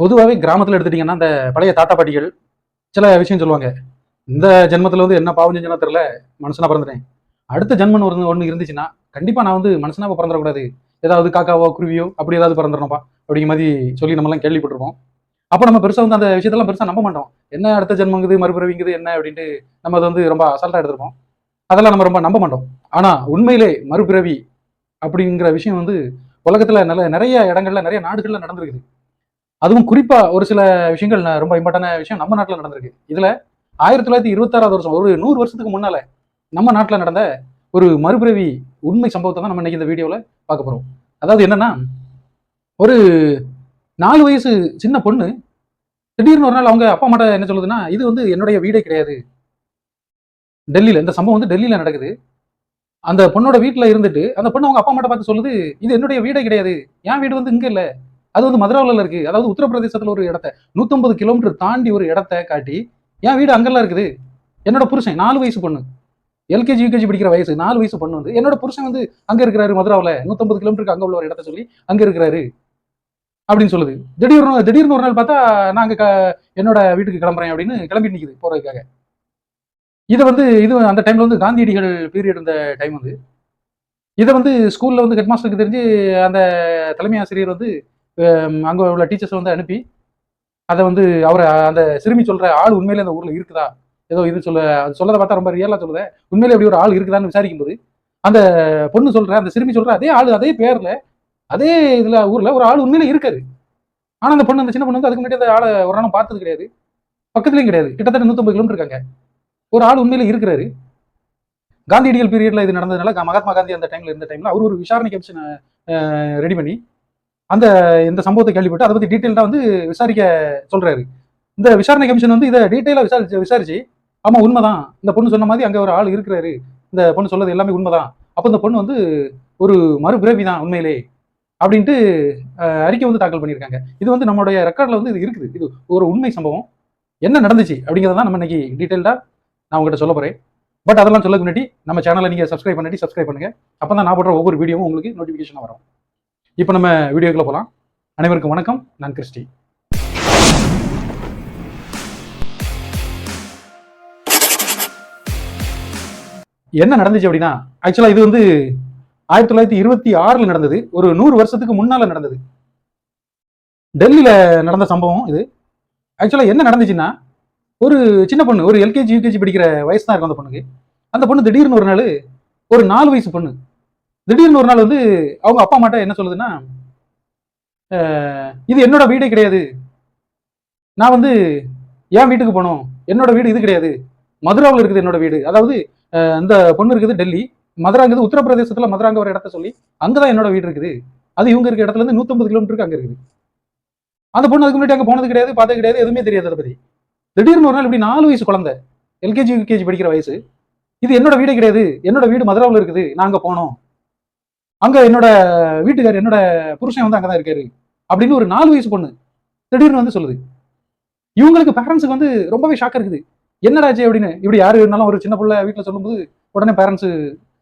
பொதுவாகவே கிராமத்தில் எடுத்துட்டிங்கன்னா அந்த பழைய தாத்தா பாட்டிகள் சில விஷயம் சொல்லுவாங்க. இந்த ஜென்மத்தில் வந்து என்ன பாவம் செஞ்சனா தெரில மனுஷனா பிறந்துட்டேன். அடுத்த ஜென்மன் ஒரு ஒன்று இருந்துச்சுன்னா கண்டிப்பாக நான் வந்து மனுஷனாக பிறந்துடக்கூடாது. ஏதாவது காக்காவோ குருவியோ அப்படி ஏதாவது பிறந்துடணும்ப்பா அப்படிங்கிற மாதிரி சொல்லி நம்மலாம் கேள்விப்பட்டிருப்போம். அப்போ நம்ம பெருசாக வந்து அந்த விஷயத்தெல்லாம் பெருசாக நம்ப மாட்டோம். என்ன அடுத்த ஜென்மங்குது மறுபிறவிங்குது என்ன அப்படின்ட்டு நம்ம அதை வந்து ரொம்ப அசால்ட்டாக எடுத்திருப்போம். அதெல்லாம் நம்ம ரொம்ப நம்ப மாட்டோம். ஆனால் உண்மையிலே மறுபிறவி அப்படிங்கிற விஷயம் வந்து உலகத்தில் நல்ல நிறைய இடங்கள்ல நிறைய நாடுகளில் நடந்திருக்குது. அதுவும் குறிப்பா ஒரு சில விஷயங்கள் ரொம்ப இம்பார்ட்டான விஷயம் நம்ம நாட்டில் நடந்திருக்கு. இதுல ஆயிரத்தி தொள்ளாயிரத்தி இருபத்தாறாவது வருஷம் ஒரு நூறு வருஷத்துக்கு முன்னால நம்ம நாட்டில் நடந்த ஒரு மறுபிறவி உண்மை சம்பவத்தை தான் நம்ம இன்னைக்கு இந்த வீடியோவில் பார்க்க போகிறோம் அதாவது என்னன்னா ஒரு நாலு வயசு சின்ன பொண்ணு திடீர்னு ஒரு நாள் அவங்க அப்பா அம்மாட்ட என்ன சொல்லுதுன்னா இது வந்து என்னுடைய வீடே கிடையாது. டெல்லியில் இந்த சம்பவம் வந்து டெல்லியில் நடக்குது. அந்த பொண்ணோட வீட்டில் இருந்துட்டு அந்த பொண்ணு அவங்க அப்பா அம்மாட்ட பார்த்து சொல்லுது இது என்னுடைய வீடே கிடையாது. என் வீடு வந்து இங்கே இல்லை. அது வந்து மதுராவில் இருக்கு. அதாவது உத்தரப்பிரதேசத்தில் ஒரு இடத்த நூற்றம்பது கிலோமீட்டர் தாண்டி ஒரு இடத்த காட்டி என் வீடு அங்கெல்லாம் இருக்குது. என்னோட புருஷன் நாலு வயசு பொண்ணு. எல்கேஜி யூகேஜி படிக்கிற வயசு நாலு வயசு பொண்ணு வந்து என்னோட புருஷன் வந்து அங்கே இருக்கிறாரு மதுராவில். நூற்றம்பது கிலோமீட்டருக்கு அங்கே உள்ள ஒரு இடத்த சொல்லி அங்கே இருக்கிறாரு. அப்படின்னு சொல்லுது. திடீர்னு திடீர்னு ஒரு நாள் பார்த்தா நான் அங்கே க- என்னோட வீட்டுக்கு கிளம்புறேன் அப்படின்னு கிளம்பி நிற்குது போகிறதுக்காக இதை வந்து இது அந்த டைமில் வந்து காந்தியடிகள் பீரியட் இந்த டைம் வந்து. இதை வந்து ஸ்கூலில் வந்து ஹெட்மாஸ்டருக்கு தெரிஞ்சு அந்த தலைமை ஆசிரியர் வந்து அங்கே உள்ள டீச்சர்ஸ் வந்து அனுப்பி அதை வந்து அவரை அந்த சிறுமி சொல்ற ஆள் உண்மையிலே அந்த ஊர்ல இருக்குதா? ஏதோ இது சொல்ல அது சொல்லதை பார்த்தா ரொம்ப ரியலாக சொல்லுத. உண்மையிலே அப்படி ஒரு ஆள் இருக்குதான்னு விசாரிக்கும் போது அந்த பொண்ணு சொல்ற அந்த சிறுமி சொல்ற அதே ஆள் அதே பேர்ல அதே இதில் ஊரில் ஒரு ஆள் உண்மையிலே இருக்காரு. ஆனால் அந்த பொண்ணு அந்த சின்ன பொண்ணு வந்து அதுக்கு முன்னாடி அந்த ஆளை ஒரு நாளும் பார்த்தது கிடையாது. பக்கத்துலேயும் கிடையாது. கிட்டத்தட்ட நூற்றம்பது கிலோமீட்டர் இருக்காங்க. ஒரு ஆள் உண்மையில இருக்கிறாரு. காந்தியடிகள் பீரியடில் இது நடந்ததுனால மகாத்மா காந்தி அந்த டைமில் இருந்த டைமில் அவர் ஒரு விசாரணை கமிஷன் ரெடி பண்ணி அந்த இந்த சம்பவத்தை கேள்விப்பட்டு அதை பற்றி டீட்டெயிலாக வந்து விசாரிக்க சொல்கிறாரு இந்த விசாரணை கமிஷன் வந்து இதை டீட்டெயிலாக விசாரிச்சு விசாரிச்சு ஆமாம் உண்மைதான். இந்த பொண்ணு சொன்ன மாதிரி அங்கே ஒரு ஆள் இருக்கிறாரு. இந்த பொண்ணு சொல்லது எல்லாமே உண்மைதான். அப்போ இந்த பொண்ணு வந்து ஒரு மறுபிறவி தான் உண்மையிலே அப்படின்ட்டு அறிக்கை வந்து தாக்கல் பண்ணியிருக்காங்க. இது வந்து நம்மளுடைய ரெக்கார்டில் வந்து இது இருக்குது. இது ஒரு உண்மை சம்பவம். என்ன நடந்துச்சு அப்படிங்கிறத தான் நம்ம இன்னைக்கு டீட்டெயில்டாக நான் உங்ககிட்ட சொல்ல போகிறேன் பட் அதெல்லாம் சொல்ல முன்னாடி நம்ம சேனலை நீங்கள் சப்ஸ்கிரைப் பண்ணிட்டு சப்ஸ்கிரைப் பண்ணுங்க. அப்பதான் நான் போடுற ஒவ்வொரு வீடியோவும் உங்களுக்கு நோட்டிஃபிகேஷன் வரும். இப்போ நம்ம வீடியோக்குள்ளே போகலாம் அனைவருக்கும் வணக்கம். நான் கிறிஸ்டி. என்ன நடந்துச்சு அப்படின்னா ஆக்சுவலாக இது வந்து ஆயிரத்தி தொள்ளாயிரத்தி இருபத்தி ஆறில் நடந்தது. ஒரு நூறு வருஷத்துக்கு முன்னால் நடந்தது. டெல்லியில் நடந்த சம்பவம் இது. ஆக்சுவலாக என்ன நடந்துச்சுன்னா ஒரு சின்ன பொண்ணு ஒரு எல்கேஜி யூகேஜி படிக்கிற வயசு தான் இருக்கும் அந்த பொண்ணுக்கு. அந்த பொண்ணு திடீர்னு ஒரு நாள் ஒரு நாலு வயசு பொண்ணு. திடீர்னு ஒரு நாள் வந்து அவங்க அப்பா அம்மாட்ட என்ன சொல்லுதுன்னா இது என்னோட வீடே கிடையாது. நான் வந்து என் வீட்டுக்கு போனோம். என்னோட வீடு இது கிடையாது. மதுராவில் இருக்குது என்னோட வீடு. அதாவது இந்த பொண்ணு இருக்குது டெல்லி. மதுராங்கிறது உத்தரப்பிரதேசத்துல மதுராங்க ஒரு இடத்த சொல்லி அங்கதான் என்னோட வீடு இருக்குது. அது இவங்க இருக்க இடத்துல இருந்து நூத்தம்பது கிலோமீட்டருக்கு அங்க இருக்குது. அந்த பொண்ணு அதுக்கு முன்னாடி அங்கே போனது கிடையாது பார்த்தது கிடையாது எதுவுமே தெரியாது அதை பத்தி. திடீர்னு ஒரு நாள் இப்படி நாலு வயசு குழந்தை எல்கேஜி யூகேஜி படிக்கிற வயசு இது என்னோட வீடே கிடையாது. என்னோட வீடு மதுராவில் இருக்குது. நான் போனோம். அங்க என்னோட வீட்டுக்கார் என்னோட புருஷன் வந்து அங்கதான் இருக்காரு அப்படின்னு ஒரு நாலு வயசு பொண்ணு திடீர்னு வந்து சொல்லுது. இவங்களுக்கு பேரண்ட்ஸுக்கு வந்து ரொம்பவே ஷாக் இருக்குது. என்னடாச்சு அப்படின்னு இப்படி யாரு இருந்தாலும் ஒரு சின்ன பிள்ளை வீட்டில் சொல்லும்போது உடனே பேரண்ட்ஸ்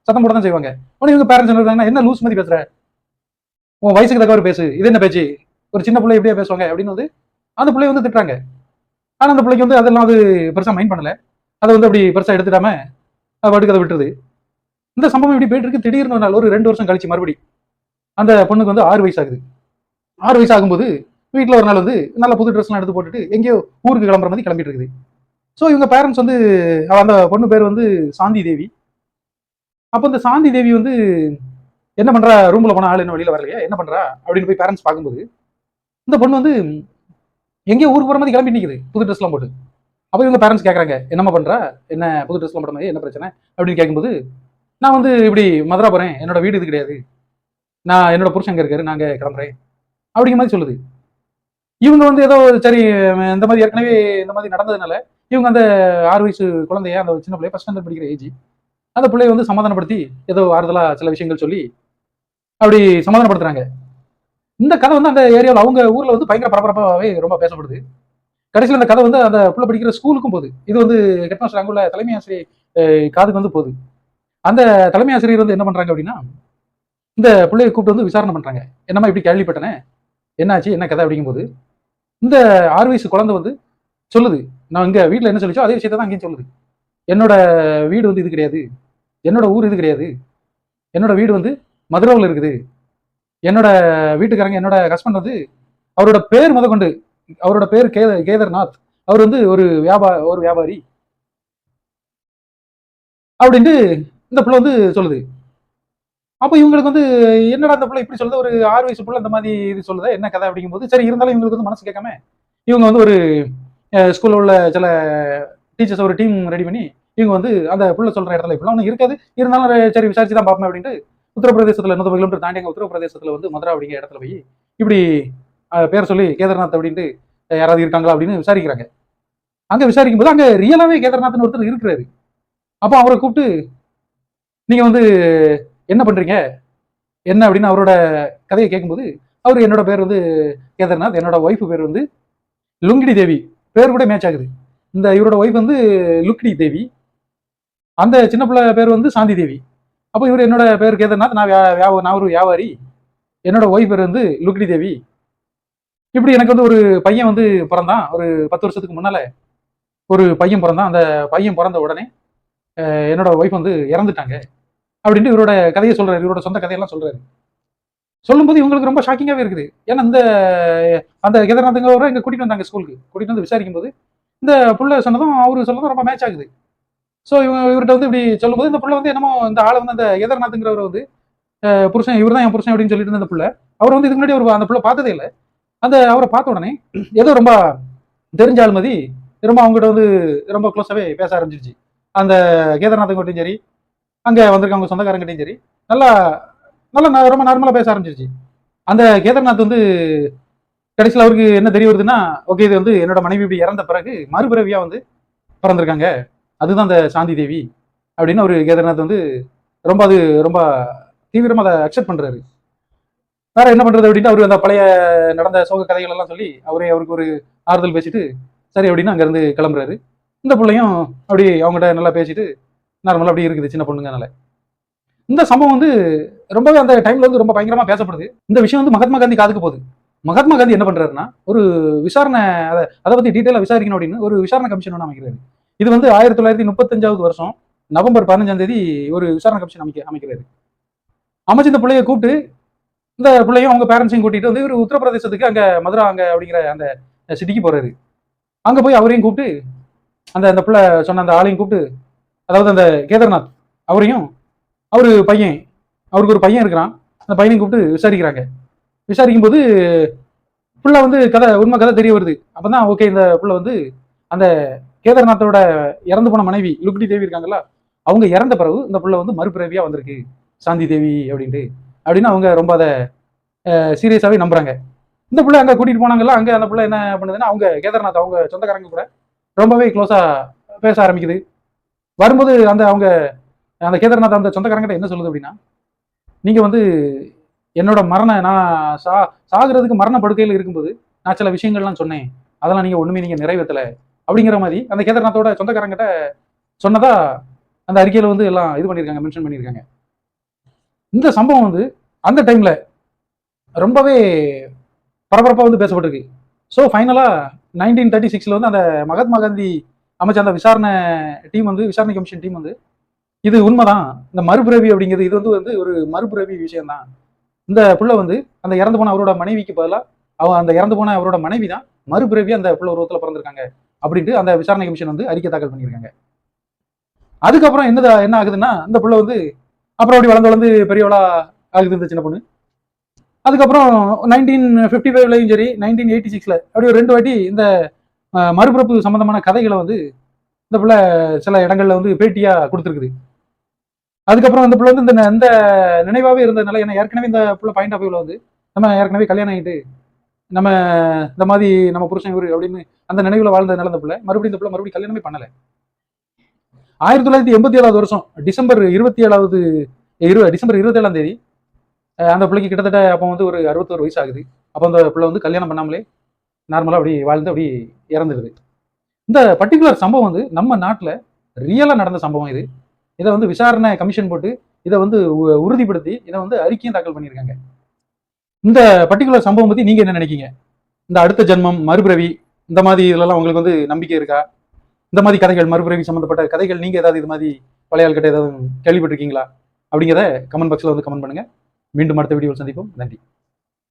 சத்தம் போட தான் செய்வாங்க. உடனே இவங்க பேரண்ட்ஸ் என்ன என்ன லூஸ் மாதிரி பேசுற? உன் வயசுக்கு தக்கவர் பேசு. இது என்ன பேச்சு? ஒரு சின்ன பிள்ளை எப்படியா பேசுவாங்க? அப்படின்னு வந்து அந்த பிள்ளைய வந்து திட்டுறாங்க. ஆனால் அந்த பிள்ளைக்கு வந்து அதெல்லாம் அது பெருசாக மைண்ட் பண்ணல. அதை வந்து அப்படி பெருசாக எடுத்துடாம அது பாட்டுக்கு அதை விட்டுருது. இந்த சம்பவம் இப்படி போயிட்டு இருக்கு? திடீர்னு ஒரு நாள் ஒரு ரெண்டு வருஷம் கழிச்சு மறுபடி அந்த பொண்ணுக்கு வந்து ஆறு வயசு ஆகுது ஆறு வயசு ஆகும்போது வீட்டில் ஒரு நாள் வந்து நல்ல புது ட்ரெஸ்லாம் எடுத்து போட்டுட்டு எங்கேயோ ஊருக்கு கிளம்புற மாதிரி கிளம்பிட்டு இருக்குது. ஸோ இவங்க பேரண்ட்ஸ் வந்து அந்த பொண்ணு பேர் வந்து சாந்தி தேவி. அப்போ இந்த சாந்தி தேவி வந்து என்ன பண்ணுறா ரூம்ல போன ஆள் என்ன வெளியில் வரலையா என்ன பண்றா? அப்படின்னு போய் பேரண்ட்ஸ் பார்க்கும்போது இந்த பொண்ணு வந்து எங்கேயோ ஊருக்கு போற மாதிரி கிளம்பி நிக்குது புது ட்ரெஸ்லாம் போட்டு. அப்போ இவங்க பேரண்ட்ஸ் கேட்குறாங்க என்னம்மா பண்றா? என்ன புது ட்ரெஸ்லாம் போட்ட மாதிரி என்ன பிரச்சனை? அப்படின்னு கேட்கும்போது நான் வந்து இப்படி மதுரா போகிறேன் என்னோட வீடு இது கிடையாது. நான் என்னோட புருஷன் அங்கே இருக்காரு. நாங்கள் கிளம்புறேன். அப்படிங்கிற மாதிரி சொல்லுது. இவங்க வந்து ஏதோ சரி இந்த மாதிரி ஏற்கனவே இந்த மாதிரி நடந்ததுனால இவங்க அந்த ஆறு வயசு குழந்தைய அந்த சின்ன பிள்ளைய ஃபஸ்ட் ஸ்டாண்டர்ட் படிக்கிற ஏஜ் அந்த பிள்ளைய வந்து சமாதானப்படுத்தி ஏதோ ஆறுதலாக சில விஷயங்கள் சொல்லி அப்படி சமாதானப்படுத்துறாங்க. இந்த கதை வந்து அந்த ஏரியாவில் அவங்க ஊரில் வந்து பயங்கர பரபரப்பாகவே ரொம்ப பேசப்படுது. கடைசியில் அந்த கதை வந்து அந்த புள்ள படிக்கிற ஸ்கூலுக்கும் போகுது. இது வந்து ஹெட்மாஸ்டர் அங்குள்ள தலைமை ஆசிரியர் காதுக்கு வந்து போகுது. அந்த தலைமை ஆசிரியர் வந்து என்ன பண்றாங்க அப்படின்னா இந்த பிள்ளைய கூப்பிட்டு வந்து விசாரணை பண்றாங்க. என்னம்மா இப்படி கேள்விப்பட்டனே? என்னாச்சு? என்ன கதை? அப்படிங்கும்போது இந்த ஆறு வயசு குழந்தை வந்து சொல்லுது நான் இங்க வீட்டில் என்ன சொல்லிச்சோ அதே விஷயத்தை தான் அங்கேயும் சொல்லுது. என்னோட வீடு வந்து இது கிடையாது. என்னோட ஊர் இது கிடையாது. என்னோட வீடு வந்து மதுராவில் இருக்குது. என்னோட வீட்டுக்காரங்க என்னோட ஹஸ்பண்ட் வந்து அவரோட பேர் முத கொண்டு அவரோட பேர் கே கேதர்நாத். அவர் வந்து ஒரு வியாபார ஒரு வியாபாரி. அப்படின்ட்டு இந்த பிள்ளை வந்து சொல்லுது. அப்போ இவங்களுக்கு வந்து என்னடா அந்த பிள்ளை இப்படி சொல்லுது? ஒரு ஆறு வயசு பிள்ளை இந்த மாதிரி இது சொல்லுது? என்ன கதை அப்படிங்கும்போது சரி இருந்தாலும் இவங்களுக்கு வந்து மனசு கேட்காம இவங்க வந்து ஒரு ஸ்கூலில் உள்ள சில டீச்சர்ஸ் ஒரு டீம் ரெடி பண்ணி இவங்க வந்து அந்த பிள்ளை சொல்கிற இடத்துல இப்படிலாம் ஒன்றும் இருக்காது. இருந்தாலும் சரி விசாரிச்சு தான் பார்ப்போம் அப்படின்ட்டு உத்தரப்பிரதேசத்தில் நூறு கிலோமீட்டர் தாண்டி அங்கே உத்தரப்பிரதேசத்தில் வந்து மதுரா அப்படிங்கிற இடத்துல போய் இப்படி பேர் சொல்லி கேதார்நாத் அப்படின்ட்டு யாராவது இருக்காங்களா அப்படின்னு விசாரிக்கிறாங்க. அங்கே விசாரிக்கும் போது அங்கே ரியலாகவே கேதார்நாத்னு ஒருத்தர் இருக்கிறாரு. அப்போ அவரை கூப்பிட்டு நீங்க வந்து என்ன பண்றீங்க? என்ன அப்படின்னு அவரோட கதையை கேட்கும்போது அவர் என்னோட பேர் வந்து கேதர்நாத் என்னோட ஒய்ஃப் பேர் வந்து லுங்கிடி தேவி. பேர் கூட மேட்ச் ஆகுது. இந்த இவரோட ஒய்ஃப் வந்து லுக்கிடி தேவி. அந்த சின்ன பிள்ளை பேர் வந்து சாந்தி தேவி. அப்போ இவர் என்னோட பேர் கேதர்நாத் நான் வியா- வியா- நான் ஒரு வியாபாரி. என்னோட ஒய்ஃப் பேர் வந்து லுக்கிடி தேவி. இப்படி எனக்கு வந்து ஒரு பையன் வந்து பிறந்தான். ஒரு பத்து வருஷத்துக்கு முன்னால ஒரு பையன் பிறந்தான். அந்த பையன் பிறந்த உடனே என்னோட ஒய்ஃப் வந்து இறந்துட்டாங்க. அப்படின்ட்டு இவரோட கதையை சொல்றாரு. இவரோட சொந்த கதையெல்லாம் சொல்றாரு. சொல்லும்போது இவங்களுக்கு ரொம்ப ஷாக்கிங்காவே இருக்குது. ஏன்னா இந்த அந்த கேதார்நாத்ங்கிறவரை இங்க கூட்டிட்டு வந்தாங்க ஸ்கூலுக்கு கூட்டிட்டு வந்து விசாரிக்கும் போது இந்த புள்ள சொன்னதும் அவரு சொன்னதும் ரொம்ப மேட்ச் ஆகுது. ஸோ இவங்க இவர்கிட்ட வந்து இப்படி சொல்லும்போது இந்த புள்ள வந்து என்னமோ இந்த ஆளை வந்து அந்த கேதார்நாத்ங்கிறவர் வந்து புருஷன் இவர் தான் என் புருஷன் அப்படின்னு சொல்லிட்டு இருந்த அந்த புள்ள அவர் வந்து இதுக்கு முன்னாடி ஒரு அந்த புள்ள பார்த்ததே இல்லை. அந்த அவரை பார்த்த உடனே ஏதோ ரொம்ப தெரிஞ்ச ஆள் மதி ரொம்ப அவங்ககிட்ட வந்து ரொம்ப க்ளோஸாவே பேச ஆரம்பிச்சிருச்சு. அந்த கேதார்நாத்கிட்டையும் சரி அங்கே வந்திருக்கவங்க சொந்தக்காரங்கிட்டையும் சரி நல்லா நல்லா ரொம்ப நார்மலாக பேச ஆரம்பிச்சிருச்சு. அந்த கேதார்நாத் வந்து கடைசியில் அவருக்கு என்ன தெரிய வருதுன்னா ஓகே இது வந்து என்னோட மனைவி இப்படி இறந்த பிறகு மறுபிறவியாக வந்து பிறந்திருக்காங்க. அதுதான் அந்த சாந்தி தேவி அப்படின்னு அவர் கேதார்நாத் வந்து ரொம்ப அது ரொம்ப தீவிரமாக அதை அக்செப்ட் பண்ணுறாரு வேற என்ன பண்ணுறது அப்படின்ட்டு அவர் அந்த பழைய நடந்த சோக கதைகள் எல்லாம் சொல்லி அவரே அவருக்கு ஒரு ஆறுதல் பேசிட்டு சரி அப்படின்னு அங்கேருந்து கிளம்புறாரு. இந்த பிள்ளையும் அப்படி அவங்ககிட்ட நல்லா பேசிட்டு நார்மலாக அப்படி இருக்குது சின்ன பொண்ணுங்கனால. இந்த சம்பவம் வந்து ரொம்பவே அந்த டைம்ல வந்து ரொம்ப பயங்கரமா பேசப்படுது. இந்த விஷயம் வந்து மகாத்மா காந்தி காதுக்கு போகுது. மகாத்மா காந்தி என்ன பண்றாருன்னா ஒரு விசாரணை அதை அதை பத்தி டீட்டெயிலாக விசாரிக்கணும் அப்படின்னு ஒரு விசாரணை கமிஷன் ஒன்று அமைக்கிறாரு. இது வந்து ஆயிரத்தி தொள்ளாயிரத்தி முப்பத்தஞ்சாவது வருஷம் நவம்பர் பதினஞ்சாம் தேதி ஒரு விசாரணை கமிஷன் அமைக்க அமைக்கிறாரு. அமைச்சு இந்த பிள்ளைய கூப்பிட்டு இந்த பிள்ளையும் அவங்க பேரண்ட்ஸையும் கூட்டிட்டு வந்து இவர் உத்தரப்பிரதேசத்துக்கு அங்க மதுரா அங்க அப்படிங்கிற அந்த சிட்டிக்கு போறாரு. அங்க போய் அவரையும் கூப்பிட்டு அந்த அந்த பிள்ளை சொன்ன அந்த ஆளையும் கூப்பிட்டு அதாவது அந்த கேதார்நாத் அவரையும் அவர் பையன் அவருக்கு ஒரு பையன் இருக்கிறான். அந்த பையனையும் கூப்பிட்டு விசாரிக்கிறாங்க. விசாரிக்கும் போது புள்ள வந்து கதை உண்மை கதை தெரிய வருது. அப்பதான் ஓகே இந்த புள்ள வந்து அந்த கேதார்நாத்தோட இறந்து போன மனைவி லுக்டி தேவி இருக்காங்கல்ல அவங்க இறந்த பிறகு இந்த புள்ள வந்து மறுபிறவியாக வந்திருக்கு. சாந்தி தேவி அப்படின்ட்டு. அப்படின்னு அவங்க ரொம்ப அதை சீரியஸாகவே நம்புறாங்க. இந்த பிள்ளை அங்கே கூட்டிகிட்டு போனாங்கல்ல அங்கே அந்த பிள்ளை என்ன பண்ணுதுன்னா அவங்க கேதார்நாத் அவங்க சொந்தக்காரங்க கூட ரொம்பவே க்ளோஸாக பேச ஆரம்பிக்குது. வரும்போது அந்த அவங்க அந்த கேதார்நாத் அந்த சொந்தக்காரங்கிட்ட என்ன சொல்லுது அப்படின்னா நீங்கள் வந்து என்னோட மரண நான் சா சாகிறதுக்கு மரண படுக்கையில் இருக்கும்போது நான் சில விஷயங்கள்லாம் சொன்னேன். அதெல்லாம் நீங்கள் ஒன்றுமே நீங்கள் நிறைவேற்றல அப்படிங்கிற மாதிரி அந்த கேதார்நாத்தோட சொந்தக்காரங்கிட்ட சொன்னதா அந்த அறிக்கையில் வந்து எல்லாம் இது பண்ணியிருக்காங்க மென்ஷன் பண்ணியிருக்காங்க. இந்த சம்பவம் வந்து அந்த டைமில் ரொம்பவே பரபரப்பாக வந்து பேசப்பட்டிருக்கு. ஸோ ஃபைனலாக நைன்டீன் தேர்ட்டி சிக்ஸில் வந்து அந்த மகாத்மா காந்தி அமைச்ச அந்த விசாரணை டீம் வந்து விசாரணை கமிஷன் டீம் வந்து இது உண்மைதான். இந்த மறுபிறவி அப்படிங்கிறது இது வந்து வந்து ஒரு மறுபிறவி விஷயம்தான். இந்த புள்ள வந்து அந்த இறந்து போன அவரோட மனைவிக்கு பதிலாக அவ அந்த இறந்து போன அவரோட மனைவி தான் மறுபிறவி அந்த புள்ள உருவத்தில் பிறந்திருக்காங்க அப்படின்ட்டு அந்த விசாரணை கமிஷன் வந்து அறிக்கை தாக்கல் பண்ணியிருக்காங்க. அதுக்கப்புறம் என்னதா என்ன ஆகுதுன்னா இந்த புள்ள வந்து அப்புறம் அப்படி வளர்ந்து வளர்ந்து பெரியவளா ஆகுது இந்த சின்ன பொண்ணு. அதுக்கப்புறம் நைன்டீன் ஃபிஃப்டி ஃபைவ்லையும் சரி நைன்டீன் எயிட்டி சிக்ஸில் அப்படி ஒரு ரெண்டு வாட்டி இந்த மறுபிறப்பு சம்பந்தமான கதைகளை வந்து இந்த புள்ள சில இடங்கள்ல வந்து பேட்டியா கொடுத்துருக்குது. அதுக்கப்புறம் அந்த பிள்ளை வந்து இந்த இந்த நினைவாவே இருந்ததுனால ஏன்னா ஏற்கனவே இந்த புள்ள பாயிண்ட் ஆஃப் வியூவில் வந்து நம்ம ஏற்கனவே கல்யாணம் ஆகிட்டு நம்ம இந்த மாதிரி நம்ம புருஷன் இவர் அப்படின்னு அந்த நினைவுல வாழ்ந்ததுனால இந்த பிள்ளை மறுபடியும் இந்த புள்ள மறுபடியும் கல்யாணமே பண்ணல. ஆயிரத்தி தொள்ளாயிரத்தி எண்பத்தி ஏழாவது வருஷம் டிசம்பர் இருபத்தி ஏழாவது இரு டிசம்பர் இருபத்தி ஏழாம் தேதி அந்த பிள்ளைக்கு கிட்டத்தட்ட அப்போ வந்து ஒரு அறுபத்தோரு வயசு ஆகுது. அப்போ அந்த பிள்ளை வந்து கல்யாணம் பண்ணாமலே நார்மலாக அப்படி வாழ்ந்து அப்படி இறந்துடுது இந்த பர்டிகுலர் சம்பவம் வந்து நம்ம நாட்டில் ரியலாக நடந்த சம்பவம் இது. இதை வந்து விசாரணை கமிஷன் போட்டு இதை வந்து உ- உறுதிப்படுத்தி இதை வந்து அறிக்கையும் தாக்கல் பண்ணியிருக்காங்க. இந்த பர்டிகுலர் சம்பவம் பற்றி நீங்கள் என்ன நினைக்கீங்க? இந்த அடுத்த ஜென்மம் மறுபிறவி இந்த மாதிரி இதுலலாம் உங்களுக்கு வந்து நம்பிக்கை இருக்கா? இந்த மாதிரி கதைகள் மறுபிறவி சம்மந்தப்பட்ட கதைகள் நீங்க ஏதாவது இது மாதிரி பழைய ஆள்கிட்ட ஏதாவது கேள்விப்பட்டிருக்கீங்களா? அப்படிங்கிறத கமெண்ட் பாக்ஸில் வந்து கமெண்ட் பண்ணுங்க. மீண்டும் அடுத்த வீடியோவில் சந்திப்போம். நன்றி.